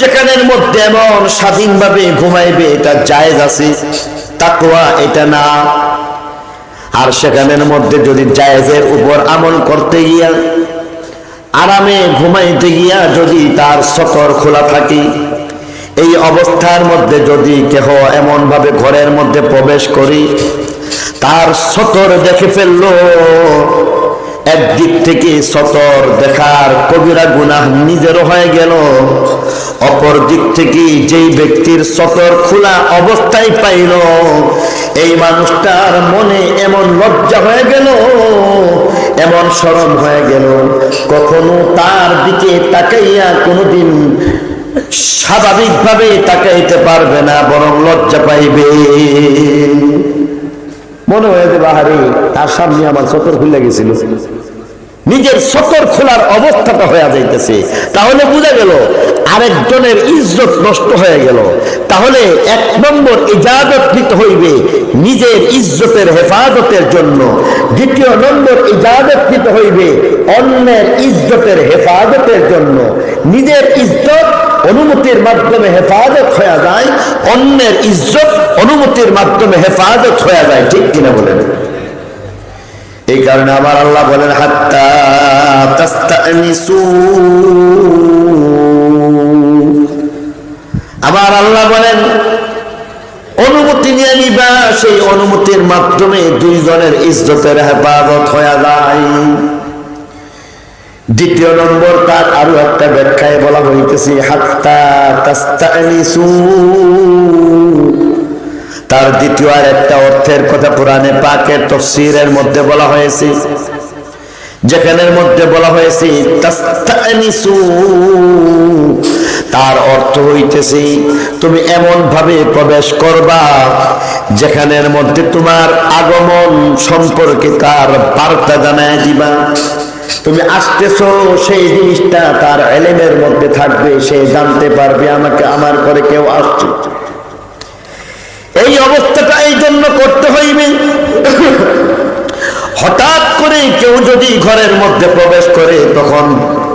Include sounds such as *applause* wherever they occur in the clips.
যেখানের মধ্যে এমন স্বাধীনভাবে ঘুমাইবে, এটা জায়েজ আছে। তাকওয়া এটা না। আর সেখানের মধ্যে যদি জায়েজের উপর আমল করতে গিয়া, আরামে ঘুমাইতে গিয়া যদি তার সতর খোলা থাকে, এই অবস্থার মধ্যে যদি কেহ এমন ভাবে ঘরের মধ্যে প্রবেশ করি, তার সতর দেখে ফেলল একদিক থেকে সতর দেখার কবিরা গুনাহ নিজেরও হয়ে গেল। অপর দিক থেকে যেই ব্যক্তির সতর খোলা অবস্থায় পাইল, এই মানুষটার মনে এমন লজ্জা হয়ে গেল, এমন সরম হয়ে গেল। কখনো তার দিকে তাকাইয়া কোনোদিন স্বাভাবিকভাবে তাকাইতে পারবে না, বরং লজ্জা পাইবে। মনে হয়েছে যে বাহারি তার সামনে আমার সতর খুলে গেছিল। নিজের সতর খোলার অবস্থাটা হয়ে যাইতেছে। তাহলে বোঝা গেল, আরেকজনের ইজ্জত নষ্ট হয়ে গেল। তাহলে এক নম্বর ইজাজত নিতে হইবে নিজের ইজ্জতের হেফাজতের জন্য। দ্বিতীয় নম্বর ইজাজত নিতে হইবে অন্যের ইজ্জতের হেফাজতের জন্য। নিজের ইজ্জত অনুমতির মাধ্যমে হেফাজত হয়ে যায়, অন্যের ইজ্জত অনুমতির মাধ্যমে হেফাজত হয়ে যায়। ঠিক কিনা বলেন? এই কারণে আমার আল্লাহ বলেন, হাত্তা আমার আল্লাহ বলেন, অনুমতি নিয়ে নিবা, সেই অনুমতির মাধ্যমে দুইজনের ইজ্জতের হেফাজত হয়ে যায়। দ্বিতীয় নম্বর তার আরও একটা ব্যাখ্যায় বলা হইতেছে, হাত্তা তাস্তানিসু। তার দ্বিতীয় আর একটা অর্থের কথা পুরাণে পাকের তফসিরের মধ্যে বলা হয়েছে। যেখানের মধ্যে বলা হয়েছে তার অর্থ হইতেছে, তুমি এমন ভাবে প্রবেশ করবা, যেখানের মধ্যে তোমার আগমন সম্পর্কে তার বার্তা জানায় দিবা। তুমি আসতেছো, সেই জিনিসটা তার এলেমের মধ্যে থাকবে, সে জানতে পারবে আমাকে, আমার করে কেউ আসছে। এই অবস্থাটা এই জন্য করতে হইবে। হঠাৎ করে কেউ যদি ঘরের মধ্যে প্রবেশ করে, তখন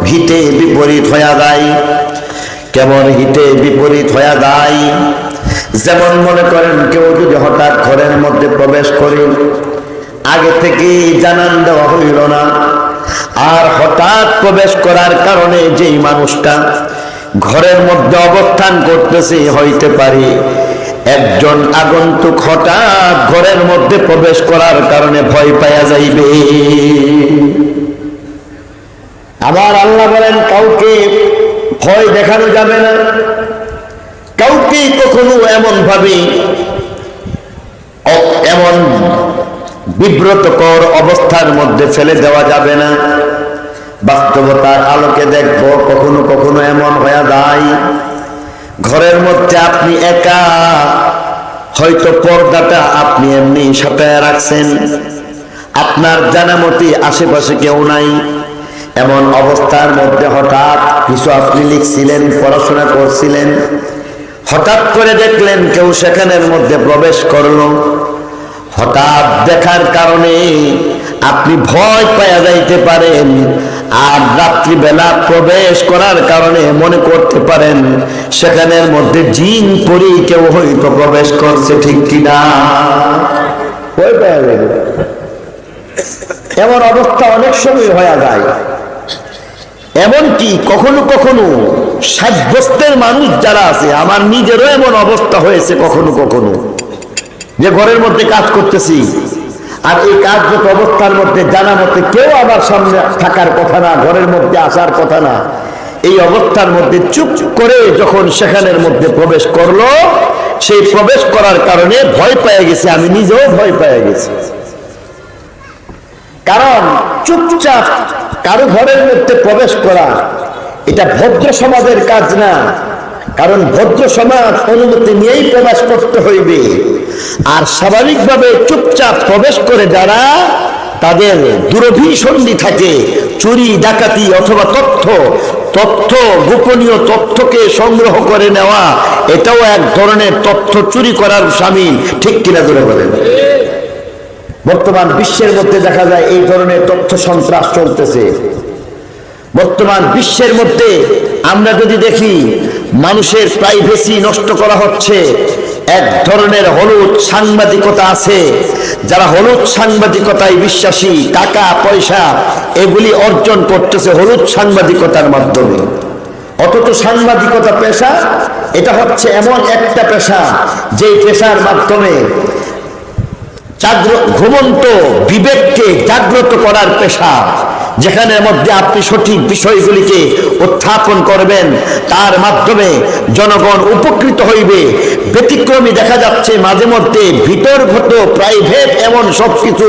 হিতে বিপরীত হইয়া যায়। কেমন হিতে বিপরীত হইয়া যায়? যেমন মনে করেন কেউ যদি হঠাৎ ঘরের মধ্যে প্রবেশ করে, আগে থেকে জানান দেওয়া হইল না। আর হঠাৎ প্রবেশ করার কারণে যেই মানুষটা ঘরের মধ্যে অবস্থান করতেছে, হইতে পারে একজন আগন্তুক হঠাৎ ঘরের মধ্যে প্রবেশ করার কারণে ভয় পাইয়া যাইবে। আবার আল্লাহ বলেন, কাউকে ভয় দেখানো যাবে না। কাউকে কখনো এমন ভাবে এমন বিব্রতকর অবস্থার মধ্যে ফেলে দেওয়া যাবে না। বাস্তবতার আলোকে দেখব, কখনো কখনো এমন হয়ে যায়। ঘরের মধ্যে আপনি একা, হয়তো পর্দাটা আপনি এমনি সাঁটায় রাখছেন। আপনার জানামতি আশেপাশে কেউ নাই। এমন অবস্থার মধ্যে হঠাৎ কিছু আপনি লিখছিলেন, পড়াশোনা করছিলেন। হঠাৎ করে দেখলেন কেউ সেখানের মধ্যে প্রবেশ করল। হঠাৎ দেখার কারণে আপনি ভয় পাওয়া যাইতে পারেন। আর রাত্রিবেলা প্রবেশ করার কারণে মনে করতে পারেন, সেখানের মধ্যে জিন পরি কেউ হয়তো প্রবেশ করছে ঠিক কিনা। এমন অবস্থা অনেক সময় হয়ে যায়। এমনকি কখনো কখনো সাব্যস্তের মানুষ যারা আছে, আমার নিজেরও এমন অবস্থা হয়েছে কখনো কখনো। যে ঘরের মধ্যে কাজ করতেছি আর এই কার্যত অবস্থার মধ্যে জানা মতে কেউ আমার সামনে থাকার কথা না, ঘরের মধ্যে আসার কথা না, এই অবস্থার মধ্যে চুপ করে যখন সেখানের মধ্যে প্রবেশ করল, সেই প্রবেশ করার কারণে ভয় পেয়ে গেছে, আমি নিজেও ভয় পেয়ে গেছি। কারণ চুপচাপ কারও ঘরের মধ্যে প্রবেশ করা, এটা ভদ্র সমাজের কাজ না, কারণ ভদ্র সমাজ অনুমতি নিয়েই প্রবেশ করতে হইবে। আর স্বাভাবিকভাবে চুপচাপ প্রবেশ করে যারা তাদের দুরভিসন্ধি থাকে, চুরি, ডাকাতি অথবা তথ্য তথ্য, গোপনীয় তথ্যকে সংগ্রহ করে নেওয়া, এটাও এক ধরনের তথ্য চুরি করার সামিল ঠিক কিনা ধরে বলেন? বর্তমান বিশ্বের মধ্যে দেখা যায় এই ধরনের তথ্য সন্ত্রাস চলতেছে। বর্তমান বিশ্বের মধ্যে আমরা যদি দেখি, মানুষের প্রাইভেসি নষ্ট করা হচ্ছে এক ধরনের হলুদ সাংবাদিকতা আছে। যারা হলুদ সাংবাদিকতায় বিশ্বাসী, টাকা, পয়সা, এগুলি অর্জন করতেছে হলুদ সাংবাদিকতার মাধ্যমে। অথচ সাংবাদিকতা পেশা, এটা হচ্ছে এমন একটা পেশা, যেই পেশার মাধ্যমে ঘুমন্ত বিবেককে জাগ্রত করার পেশা। যেখানের মধ্যে আপনি সঠিক বিষয়গুলিকে উত্থাপন করবেন, তার মাধ্যমে জনগণ উপকৃত হইবে। ব্যতিক্রমী দেখা যাচ্ছে মাঝে মধ্যে ভিতরগত প্রাইভেট এমন সব কিছু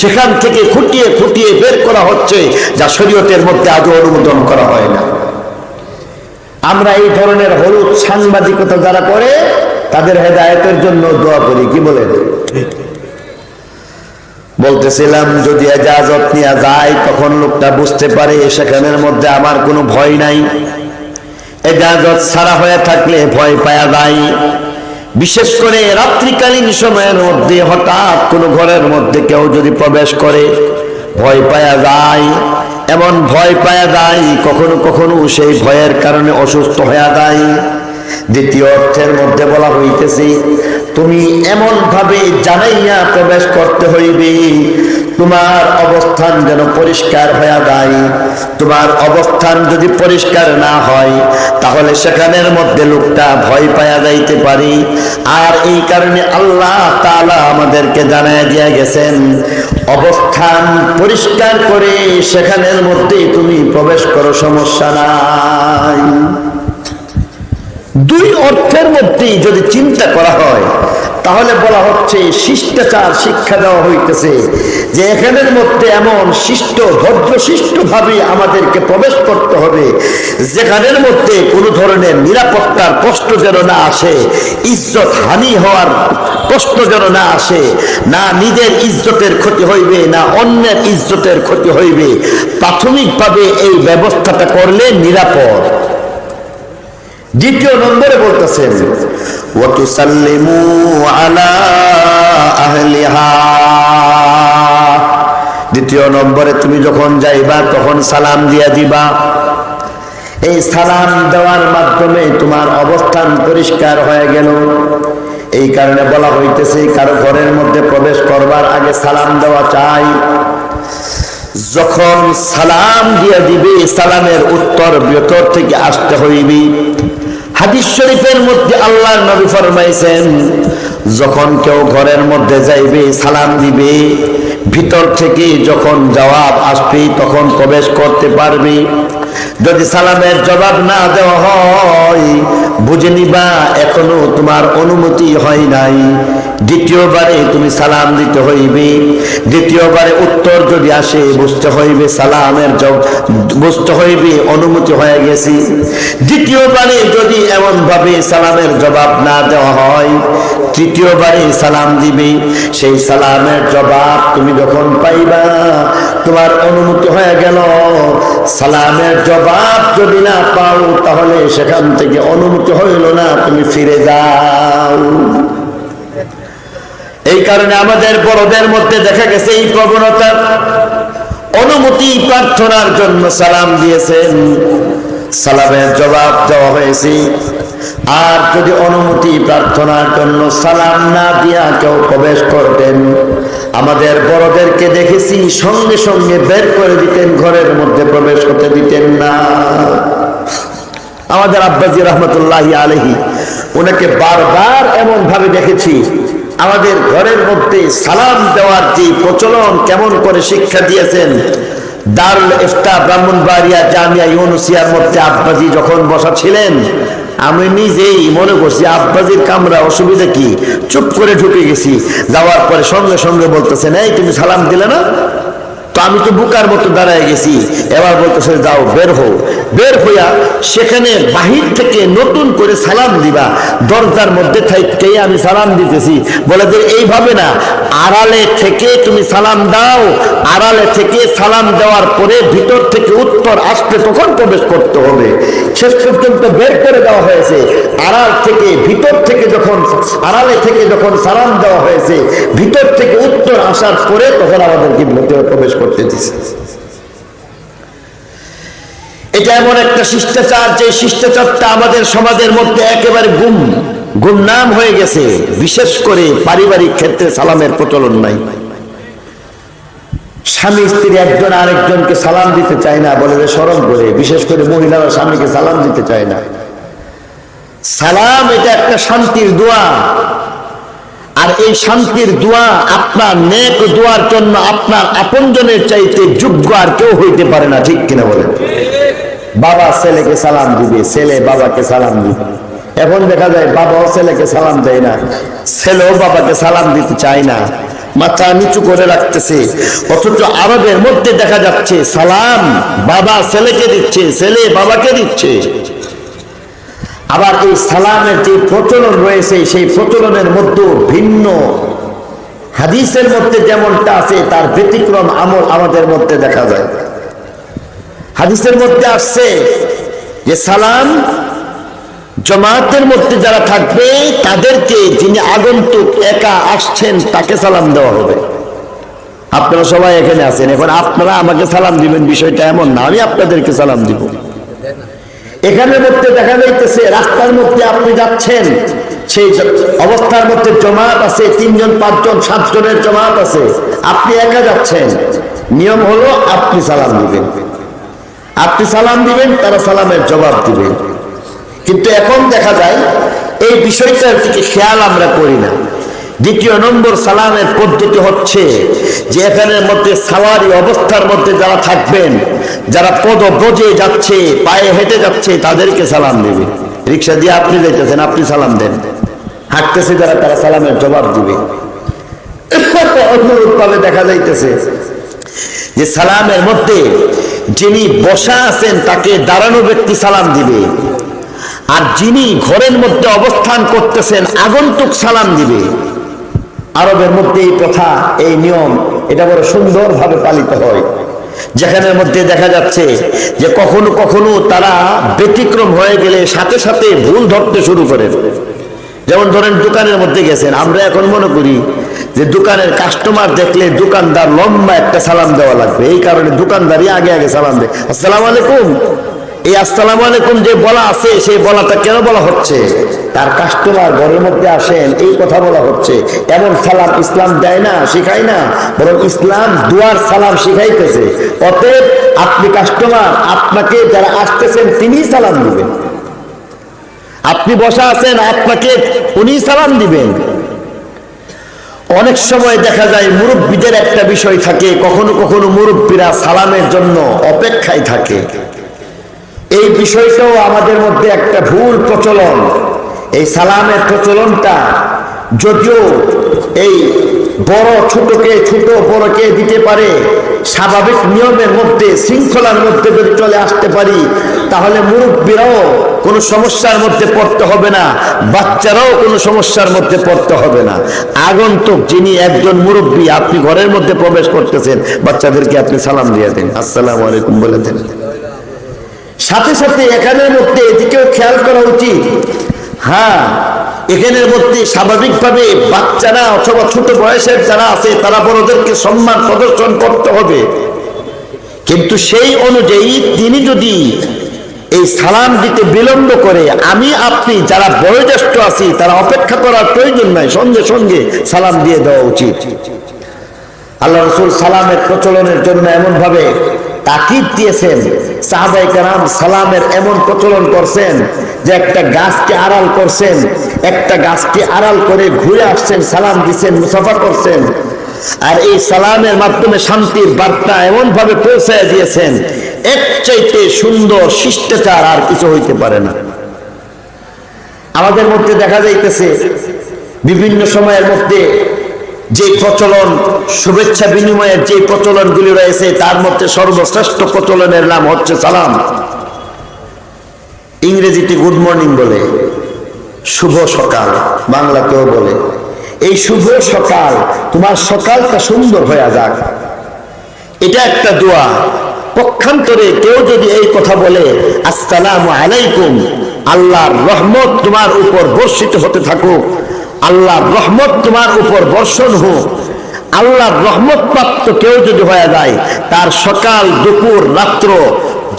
সেখান থেকে খুঁটিয়ে খুঁটিয়ে বের করা হচ্ছে যা শরীয়তের মধ্যে আজও অনুমোদন করা হয় না। আমরা এই ধরনের হলুদ সাংবাদিকতা যারা করে, তাদের হেদায়তের জন্য দোয়া করি, কি বলেন? বলতেছিলাম, যদি এজাজত নিয়ে যায়, তখন লোকটা বুঝতে পারে সেখানের মধ্যে আমার কোনো ভয় নাই। এজাজত ছাড়া হয়ে থাকলে ভয় পাওয়া যায়। বিশেষ করে রাত্রিকালীন সময়ের মধ্যে হঠাৎ কোনো ঘরের মধ্যে কেউ যদি প্রবেশ করে, ভয় পাওয়া যায়। এমন ভয় পাওয়া যায়, কখনো কখনো সেই ভয়ের কারণে অসুস্থ হয়ে যায়। দ্বিতীয় অর্থের মধ্যে বলা হইতেছে তুমি এমন ভাবে জানাইয়া প্রবেশ করতে হইবে, তোমার অবস্থান যেন পরিষ্কার হয়ে যায়। তোমার অবস্থান যদি পরিষ্কার না হয়, তাহলে সেখানের মধ্যে লোকটা ভয় পাওয়া যাইতে পারি। আর এই কারণে আল্লাহ তাআলা আমাদেরকে জানায় দিয়ে গেছেন, অবস্থান পরিষ্কার করে সেখানের মধ্যে তুমি প্রবেশ করো, সমস্যা নাই। দুই অর্থের মধ্যেই যদি চিন্তা করা হয়, তাহলে বলা হচ্ছে শিষ্টাচার শিক্ষা দেওয়া হইতেছে যে এখানের মধ্যে এমন শিষ্ট, ভদ্র শিষ্ট ভাবে আমাদেরকে প্রবেশ করতে হবে। যেখানের মধ্যে কোনো ধরনের নিরাপত্তার কষ্ট যেন না আসে, ইজ্জত হানি হওয়ার কষ্ট যেন না আসে, না নিজের ইজ্জতের ক্ষতি হইবে, না অন্যের ইজ্জতের ক্ষতি হইবে, প্রাথমিকভাবে এই ব্যবস্থাটা করলে নিরাপদ। দ্বিতীয় নম্বরে বলতেছেন ওয়াতুসাল্লিমু আলা আহলিহা। দ্বিতীয় নম্বরে, তুমি যখন যাইবা, তখন সালাম দিয়া দিবা। এই সালাম দেওয়ার মাধ্যমে তোমার অবস্থান পরিষ্কার হয়ে গেল। এই কারণে বলা হইতেছে, কারও ঘরের মধ্যে প্রবেশ করবার আগে সালাম দেওয়া চাই। যখন সালাম দিয়ে দিবে, সালামের উত্তর ভেতর থেকে আসতে হইবে। হাদিস শরীফের মধ্যে আল্লাহর নবী ফরমাইছেন, যখন কেউ ঘরের মধ্যে যাইবে, সালাম দিবে, ভিতর থেকে যখন জবাব আসবে, তখন প্রবেশ করতে পারবে। যদি সালামের জবাব না দেওয়া হয়, বুঝে নিবা, এখনও তোমার অনুমতি হয় নাই। দ্বিতীয়বারে তুমি সালাম দিতে হইবে। দ্বিতীয়বারে উত্তর যদি আসে, বুঝতে হইবে সালামের বুঝতে হইবে, অনুমতি হয়ে গেছি। দ্বিতীয়বারে যদি এমন ভাবে সালামের জবাব না দেওয়া হয়, তৃতীয়বারে সালাম দিবে। সেই সালামের জবাব তুমি যখন পাইবা, তোমার অনুমতি হয়ে গেল। সালামের জবাব যদি না পাও, তাহলে সেখান থেকে অনুমতি হইল না, তুমি ফিরে যাও। এই কারণে আমাদের বড়দের মধ্যে দেখা গেছে এই প্রবণতা। অনুমতি প্রার্থনার জন্য সালাম দিয়েছেন। সালামের জবাব দেওয়া হয়েছে। আর যদি অনুমতি প্রার্থনার জন্য সালাম না দিয়া কেউ প্রবেশ করতেন, আমাদের বড়দেরকে দেখেছি সঙ্গে সঙ্গে বের করে দিতেন, ঘরের মধ্যে প্রবেশ করতে দিতেন না। আমাদের আব্বাজি রহমতুল্লাহ আলহি ওনাকে বারবার এমন ভাবে দেখেছি। আমাদের ঘরের মধ্যে সালাম দেওয়ার যে প্রচলন কেমন করে শিক্ষা দিয়েছেন, দারুল ইফতা ব্রাহ্মণবাড়িয়া জামিয়া ইউনুসিয়ার মধ্যে আব্বাজি যখন বসা ছিলেন আমি নিজেই মনে করছি আব্বাজির কামরা অসুবিধা কি? চুপ করে ঢুকে গেছি। যাওয়ার পরে সঙ্গে সঙ্গে বলতেছেন, এই তুমি সালাম দিলে না? তো আমি তো বুকার মতো দাঁড়ায় গেছি। এবার বলতেছে, যাও, বের হও। বের হইয়া সেখানে বাহির থেকে নতুন করে সালাম দিবা। দরজার মধ্যে থেকে আমি সালাম দিতেছি। বলে যে, এইভাবে না, আড়ালে থেকে তুমি সালাম দাও। আড়ালে থেকে সালাম দেওয়ার পরে ভিতর থেকে উত্তর আসতে তখন প্রবেশ করতে হবে। শেষ পর্যন্ত বের করে দেওয়া হয়েছে। আড়াল থেকে ভিতর থেকে যখন আড়ালে থেকে যখন সালাম দেওয়া হয়েছে, ভিতর থেকে উত্তর আসার পরে তখন আমাদেরকে ভেতরে প্রবেশ করতে দিছে। এটা এমন একটা শিষ্টাচার, যে শিষ্টাচারটা আমাদের সমাজের মধ্যে একেবারে গুম, গুমনাম হয়ে গেছে, বিশেষ করে পারিবারিক ক্ষেত্রে সালামের প্রচলন নাই। স্বামী, স্ত্রী একজন আরেকজনকে সালাম দিতে চায় না, বলে যে সরম করে, বিশেষ করে মহিলারা স্বামীকে সালাম দিতে চায় না। সালাম এটা একটা শান্তির দোয়া। আর এই শান্তির দোয়া আপনার নেক দোয়ার জন্য আপনার আপনজনের চাইতে যোগ্য আর কেউ হইতে পারে না, ঠিক কিনা বলেন? বাবা ছেলেকে সালাম দিবে, ছেলে বাবাকে সালাম দিবে। এখন দেখা যায় বাবাও ছেলেকে সালাম দেয় না, ছেলেও বাবাকে সালাম দিতে চায় না। মাথা নিচু করে রাখতেছে, অথচ আরবের মধ্যে দেখা যাচ্ছে সালাম বাবা ছেলেকে দিচ্ছে, ছেলে বাবাকে দিচ্ছে। আবার এই সালামের যে প্রচলন রয়েছে, সেই প্রচলনের মধ্যে ভিন্ন। হাদিসের মধ্যে যেমনটা আছে, তার ব্যতিক্রম আমল আমাদের মধ্যে দেখা যায়। হাদিসের মধ্যে আসছে যে সালাম জমাতের মধ্যে যারা থাকবে, তাদেরকে যিনি আগন্তুক একা আসছেন, তাকে সালাম দেওয়া হবে। আপনারা সবাই এখানে আছেন। এখন আপনারা আমাকে সালাম দিবেন, বিষয়টা এমন না। আমি আপনাদেরকে সালাম দিব। এখানের মধ্যে দেখা যাইতেছে, রাস্তার মধ্যে আপনি যাচ্ছেন, সেই অবস্থার মধ্যে জমাত আছে, তিনজন, পাঁচজন, সাতজনের জমাত আছে। আপনি একা যাচ্ছেন। নিয়ম হলো আপনি সালাম দিবেন। আপনি সালাম দিবেন, তারা সালামের জবাব দিবেন কিন্তু এখন দেখা যায়, এই বিষয়টার দিকে খেয়াল আমরা করি না। দ্বিতীয় নম্বর, সালামের পদ্ধতি হচ্ছে যে এখানের মধ্যে সাওয়ারি অবস্থার মধ্যে যারা থাকবেন, যারা পদ ব্রজে যাচ্ছে, পায়ে হেঁটে যাচ্ছে, তাদেরকে সালাম দেবে। রিক্সা দিয়ে আপনি যাইতেছেন, আপনি সালাম দেন। হাঁটতেছে যারা, তারা সালামের জবাব দিবে। *coughs* অনুরূপভাবে দেখা যাইতেছে যে সালামের মধ্যে যিনি বসা আছেন তাকে দাঁড়ানো ব্যক্তি সালাম দিবে। আর যিনি ঘরের মধ্যে অবস্থান করতেছেন, আগন্তুক সালাম দিবে। আরবের মধ্যে এই প্রথা, এই নিয়ম, এটা বড় সুন্দরভাবে পালিত হয়। যেখানের মধ্যে দেখা যাচ্ছে যে কখনো কখনো তারা ব্যতিক্রম হয়ে গেলে সাথে সাথে ভুল ধরতে শুরু করে যেমন ধরেন দোকানের মধ্যে গেছেন, আমরা এখন মনে করি যে দোকানের কাস্টমার দেখলে দোকানদার লম্বা একটা সালাম দেওয়া লাগবে। এই কারণে দোকানদারই আগে আগে সালাম দেয়। আসসালামু আলাইকুম। এই আসসালাম আলাইকুম যে বলা আছে, সেই বলাটা কেন বলা হচ্ছে? তার কাস্টমার ঘরের মধ্যে আসেন, এই কথা বলা হচ্ছে। এমন সালাম ইসলাম দেয় না, শিখায় না, বরং ইসলাম দুয়ার সালাম শিখাইতেছে। অতএব আপনি কাস্টমার আপনাকে যারা আসতেছেন তিনি সালাম দিবেন। আপনি বসা আছেন, আপনাকে উনি সালাম দিবেন। অনেক সময় দেখা যায় মুরব্বীদের একটা বিষয় থাকে, কখনো কখনো মুরব্বীরা সালামের জন্য অপেক্ষায় থাকে। এই বিষয়টাও আমাদের মধ্যে একটা ভুল প্রচলন। এই সালামের প্রচলনটা যদিও এই বড় ছোটকে, ছোট বড়কে দিতে পারে স্বাভাবিক নিয়মের মধ্যে, শৃঙ্খলার মধ্যে যদি চলে আসতে পারি, তাহলে মুরব্বীরাও কোনো সমস্যার মধ্যে পড়তে হবে না, বাচ্চারাও কোনো সমস্যার মধ্যে পড়তে হবে না। আগন্তুক যিনি একজন মুরব্বী, আপনি ঘরের মধ্যে প্রবেশ করতেছেন, বাচ্চাদেরকে আপনি সালাম দিয়ে দেন। আসসালামু আলাইকুম বলে দেন। সাথে সাথে এখানের মধ্যে এদিকেও খেয়াল করা উচিত। হ্যাঁ এখানের মধ্যে স্বাভাবিকভাবে বাচ্চারা অথবা ছোট বয়সের যারা আছে, তারা বড়দেরকে সম্মান প্রদর্শন করতে হবে। কিন্তু সেই অনুযায়ী তিনি যদি এই সালাম দিতে বিলম্ব করে, আমি, আপনি যারা বয়োজ্যেষ্ঠ আছি, তারা অপেক্ষা করার প্রয়োজন নাই, সঙ্গে সঙ্গে সালাম দিয়ে দেওয়া উচিত। আল্লাহ রসুল সালামের প্রচলনের জন্য এমন ভাবে তাকিদ দিয়েছেন। সাহাবাই কারাম সালামের এমন প্রচলন করছেন যে একটা গাছকে আড়াল করছেন, একটা গাছকে আড়াল করে ঘুরে আসছেন, সালাম দিচ্ছেন, মুসাফা করছেন। আর এই সালামের মাধ্যমে শান্তির বার্তা এমন ভাবে পৌঁছায় দিয়েছেন এক চাইতে সুন্দর শিষ্টাচার আর কিছু হইতে পারে না। আমাদের মধ্যে দেখা যাইতেছে, বিভিন্ন সময়ের মধ্যে যে প্রচলন, শুভেচ্ছা বিনিময়ের যে প্রচলনগুলি রয়েছে, তার মধ্যে সর্বশ্রেষ্ঠ প্রচলনের নাম হচ্ছে সালাম। ইংরেজিতে গুড মর্নিং বলে, শুভ সকাল, বাংলাতেও বলে। এই শুভ সকাল, তোমার সকালটা সুন্দর হয়ে যাক। এটা একটা দোয়া। পক্ষান্তরে কেউ যদি এই কথা বলে, আসসালাম আলাইকুম, আল্লাহর রহমত তোমার উপর বর্ষিত হতে থাকুক আল্লাহর রহমত তোমার উপর বর্ষণ হোক। আল্লাহর রহমত প্রাপ্ত কেউ যদি হয়ে যায়, তার সকাল, দুপুর, রাত্র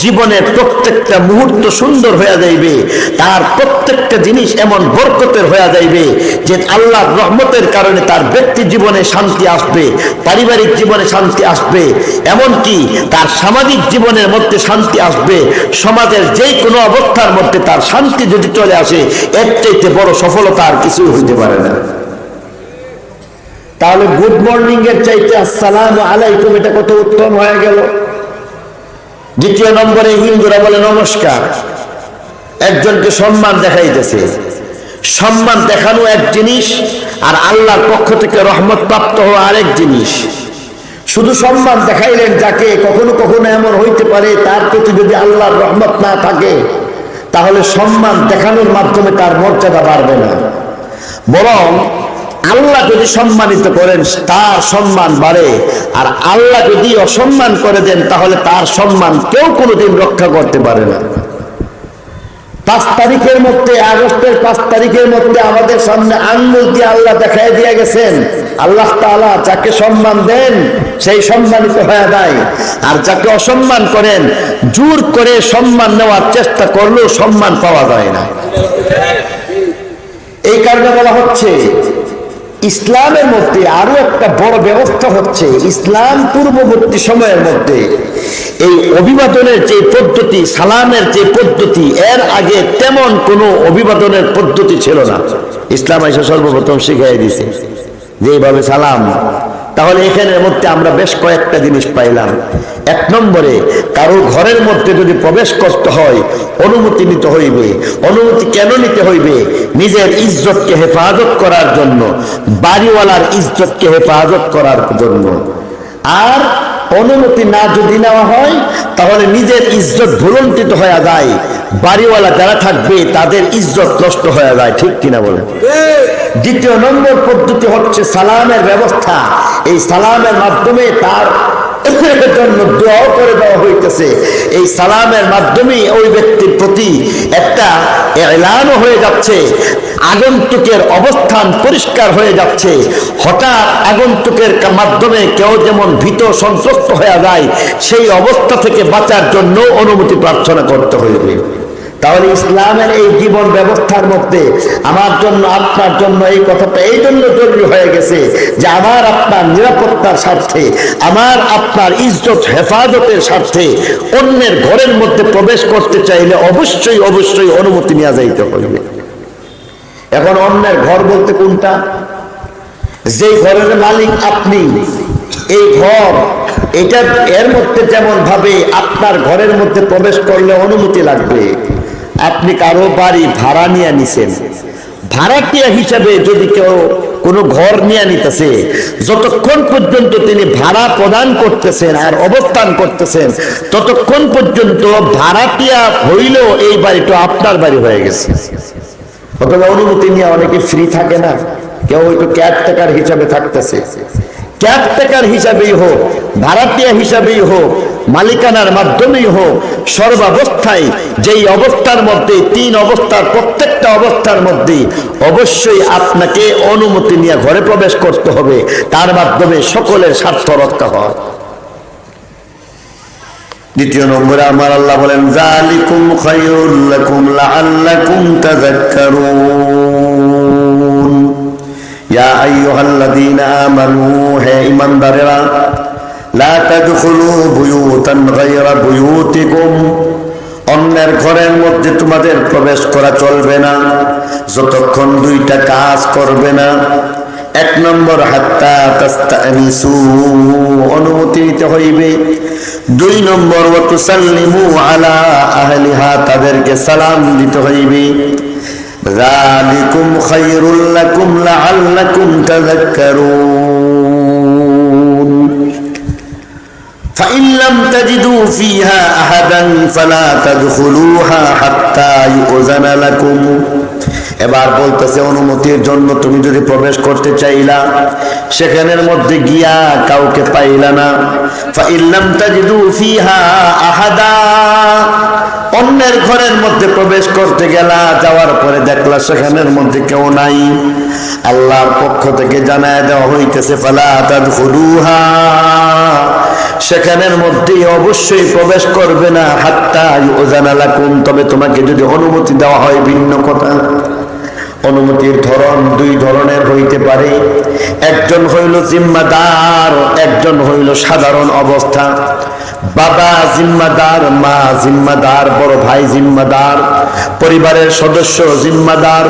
জীবনের প্রত্যেকটা মুহূর্ত সুন্দর হয়ে যাইবে। তার প্রত্যেকটা জিনিস এমন বরকতের হয়ে যাইবে যে আল্লাহর রহমতের কারণে তার ব্যক্তি জীবনে শান্তি আসবে, পারিবারিক জীবনে শান্তি আসবে, এমনকি তার সামাজিক জীবনের মধ্যে শান্তি আসবে। সমাজের যে কোনো অবস্থার মধ্যে তার শান্তি যদি চলে আসে, এর চাইতে বড় সফলতা আর কিছুই হইতে পারে না। তাহলে গুড মর্নিং এর চাইতে আসসালাম আলাইকুম, এটা কত উত্তম হয়ে গেল? দ্বিতীয় নম্বরে হিন্দুরা বলে, নমস্কার। একজনকে সম্মান দেখাইতেছে। সম্মান দেখানো এক জিনিস আর আল্লাহর পক্ষ থেকে রহমত প্রাপ্ত হওয়া আরেক জিনিস। শুধু সম্মান দেখাইলেন যাকে কখনো কখনো এমন হইতে পারে, তার প্রতি যদি আল্লাহর রহমত না থাকে, তাহলে সম্মান দেখানোর মাধ্যমে তার মর্যাদা বাড়বে না। বরং আল্লাহ যদি সম্মানিত করেন, তার সম্মান বাড়ে। আর আল্লাহ যদি অসম্মান করে দেন, তাহলে তার সম্মান কেউ কোনোদিন রক্ষা করতে পারে না। পাঁচ তারিখের মধ্যে, আগস্টের পাঁচ তারিখের মধ্যে আমাদের সামনে আঙ্গুল দিয়ে আল্লাহ দেখাই দিয়ে গেছেন। আল্লাহ তাআলা যাকে সম্মান দেন, সেই সম্মানিত হয়ে যায়। আর যাকে অসম্মান করেন, জোর করে সম্মান নেওয়ার চেষ্টা করলেও সম্মান পাওয়া যায় না। এই কারণে বলা হচ্ছে ইসলামের মধ্যে আরও একটা বড় ব্যবস্থা হচ্ছে ইসলাম পূর্ববর্তী সময়ের মধ্যে। এই অভিবাদনের যে পদ্ধতি, সালামের যে পদ্ধতি, এর আগে তেমন কোনো অভিবাদনের পদ্ধতি ছিল না। ইসলাম এসে সর্বপ্রথম শিখাই দিছে যেভাবে সালাম তাহলে এখানের মধ্যে আমরা বেশ কয়েকটা জিনিস পাইলাম। এক নম্বরে, কারও ঘরের মধ্যে যদি প্রবেশ করতে হয়, অনুমতি নিতে হইবে। অনুমতি কেন নিতে হইবে? নিজের ইজ্জতকে হেফাজত করার জন্য, বাড়িওয়ালার ইজ্জতকে হেফাজত করার জন্য। আর অনুমতি না যদি নেওয়া হয়, তাহলে নিজের ইজ্জত ভুলন্তিত হয়ে যায়। বাড়িওয়ালা যারা থাকবে, তাদের ইজ্জত নষ্ট হয়ে যায়, ঠিক কিনা বলে। দ্বিতীয় নম্বর পদ্ধতি হচ্ছে সালামের ব্যবস্থা। এই সালামের মাধ্যমে তার জন্য দোয়াও করে দেওয়া হইতেছে। এই সালামের মাধ্যমে ওই ব্যক্তির প্রতি একটা এলানও হয়ে যাচ্ছে, আগন্তুকের অবস্থান পরিষ্কার হয়ে যাচ্ছে। হঠাৎ আগন্তুকের মাধ্যমে কেউ যেমন ভীত সন্ত্রস্ত হয়ে যায়, সেই অবস্থা থেকে বাঁচার জন্য অনুমতি প্রার্থনা করতে হইবে। তাহলে ইসলামের এই জীবন ব্যবস্থার মধ্যে আমার জন্য, আপনার জন্য এই কথাটা এই জন্য জরুরি হয়ে গেছে যে আমার আপনার নিরাপত্তার স্বার্থে, আমার আপনার ইজ্জত, হেফাজতের স্বার্থে অন্যের ঘরের মধ্যে প্রবেশ করতে চাইলে অবশ্যই অবশ্যই অনুমতি নেওয়া যাইতে হইবে এখন অন্যের ঘর বলতে কোনটা? যেই ঘরের মালিক আপনি, এই ঘর, এটা এর মধ্যে যেমন ভাবে আপনার ঘরের মধ্যে প্রবেশ করলে অনুমতি লাগবে আপনি কারও বাড়ি ভাড়া নিয়ে নিছেন। ভাড়াটিয়া হিসাবে যদি কেউ কোনো ঘর নিয়ে নিতেছে, যতক্ষণ পর্যন্ত তিনি ভাড়া প্রদান করতেছেন আর অবস্থান করতেছেন, ততক্ষণ পর্যন্ত ভাড়াটিয়া হইলেও এই বাড়িটা আপনার বাড়ি হয়ে গেছে। অথবা অনুমতি নিয়ে অনেকে ফ্রি থাকে না, কেউ একটু ক্যারটেকার হিসাবে থাকতেছে। ক্যারটেকার হিসাবেই হোক ভাড়াটিয়া হিসাবেই হোক মালিকানার মাধ্যমেই হোক, সর্বাবস্থায় যেই অবস্থার মধ্যে, তিন অবস্থার প্রত্যেকটা অবস্থার মধ্যে অবশ্যই আপনাকে অনুমতি নিয়ে ঘরে প্রবেশ করতে হবে। তার মাধ্যমে সকলের স্বার্থ রক্ষা হয়। দ্বিতীয় নম্বরে আমার আল্লাহ বলেন জালিকুম খায়রুল লাকুম লাআল্লাকুম তাযাক্কারুন। ইয়া আইয়ুহাল্লাযীনা আমানু, হে ঈমানদারেরা লা তাদখুলু বুয়ুতান গায়রা বুয়ুতিকুম। অন্যের ঘরের মধ্যে তোমাদের প্রবেশ করা চলবে না, যতক্ষণ দুইটা কাজ করবে না। এক নম্বর, হাত্তা তাস্তানিসু, অনুমতি নিতে হইবে। দুই নম্বর ওয়াতুসাল্লিমু আলা আহলিহা, তাদেরকে সালাম দিতে হইবে। যালিকুম খায়রুল লাকুম লাআল্লাকুম তাযাক্কারুন। فإن لم تجدوا فيها أحدا فلا تدخلوها حتى يؤذن لكم এবার বলতেছে অনুমতির জন্য তুমি যদি প্রবেশ করতে চাইলা সেখানের মধ্যে গিয়া কাউকে পাইলা না ফাইল্লাম তাজিদু ফিহা আহাদা অন্যের ঘরের মধ্যে প্রবেশ করতে গেলা যাওয়ার পরে দেখলা সেখানের মধ্যে কেউ নাই আল্লাহর পক্ষ থেকে জানায় দেওয়া হইতেছে ফালা তাদখুলুহা সেখানে সেখানের মধ্যে অবশ্যই প্রবেশ করবে না। হাত্তা ওজানালাকুম তবে তোমাকে যদি অনুমতি দেওয়া হয় ভিন্ন কথা। অনুমতির ধরন দুই ধরনের হইতে পারে। একজন হইল জিম্মাদার, একজন হইল সাধারণ অবস্থা। বাবা জিম্মাদার, মা জিম্মাদার, বড় ভাই জিম্মাদার, পরিবারের সদস্য জিম্মাদার